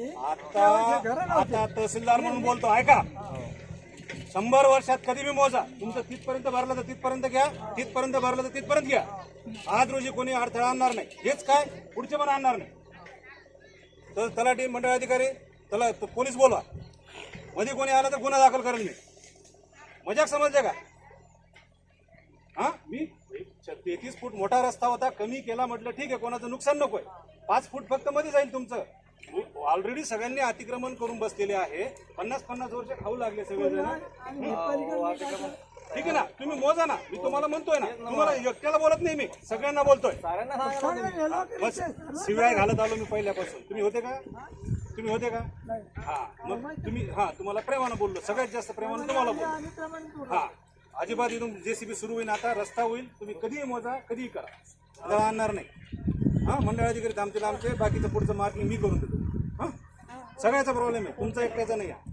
आता आता तहसीलदार म्हणून बोलतो ऐका. शंभर वर्षात कधी बी मोजा. तुमचं तिथपर्यंत भरलं तर तिथपर्यंत घ्या तिथपर्यंत भरलं तर तिथपर्यंत घ्या. आज रोजी कोणी अडथळा आणणार नाही. हेच काय? पुढचे पण आणणार नाही. तर तलाठी मंडळ अधिकारी त्याला तो पोलीस बोलवा. मध्ये कोणी आलं तर गुन्हा दाखल करेल मी. मजाक समजते का? हा? मी? तेहतीस फूट मोठा रस्ता होता. कमी केला म्हटलं ठीक आहे कोणाचं नुकसान नकोय. पाच फूट फक्त मध्ये जाईल तुमचं. ऑलरेडी सगळ्यांनी अतिक्रमण करून बसलेले आहे. पन्नास पन्नास वर्ष खाऊ लागले सगळेजण. ठीक आहे ना? तुम्ही मोजा ना. मी तुम्हाला म्हणतोय ना. तुम्हाला एकट्याला बोलत नाही मी. सगळ्यांना बोलतोय. बस. शिवाय घालत आलो मी पहिल्यापासून. तुम्ही होते का? तुम्ही होते का? हा. मग तुम्ही हा तुम्हाला प्रेमानं बोललो. सगळ्यात जास्त प्रेमानं तुम्हाला बोललो. हा. अजिबात इथून जेसीबी सुरू होईल आता. रस्ता होईल. तुम्ही कधीही मोजा कधीही करा. मला आणणार नाही. हा मंडळ अधिकारी थांबतील आमचे बाकीचं पुढचं मार्किंग मी करून देतो. हा? सगळ्याचा प्रॉब्लेम आहे. तुमचा एकट्याचा नाही आहे.